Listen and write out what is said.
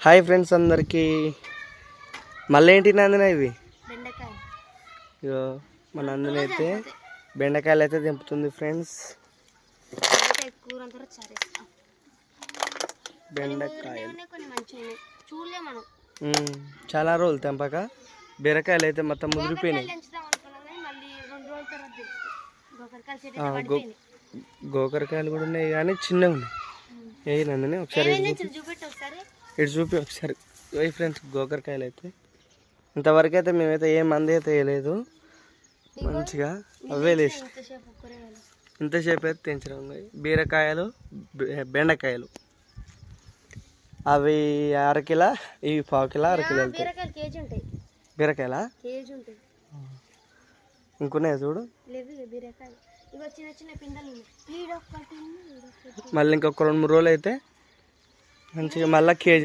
Hi friends అందరికీ. మళ్ళీ ఏంటి నందిన ఇవి? ఇగో మన నందిన అయితే బెండకాయలు అయితే దింపుతుంది ఫ్రెండ్స్. బెండకాయలు. చాలా రోజులు తెంపక బీరకాయలు అయితే మొత్తం ముదిరిపోయినాయి. గోకరకాయలు కూడా ఉన్నాయి కానీ చిన్నగా ఉన్నాయి ఏ నందిని ఒకసారి. ఇటు చూపి ఒకసారి. ఏ ఫ్రెండ్స్ గోకరకాయలు అయితే ఇంతవరకు అయితే మేమైతే ఏ మంది అయితే వేయలేదు. మంచిగా అవే లేచి. ఇంతసేపు అయితే తెంచడం బీరకాయలు బెండకాయలు. అవి అరకిల ఇవి పావు కిలో అరకిలో వెళ్తాయి. బీరకాయలు ఇంకున్నాయి చూడు. మళ్ళీ ఇంకొక రెండు మూడు రోజులు అయితే మంచిగా మళ్ళీ కేజీ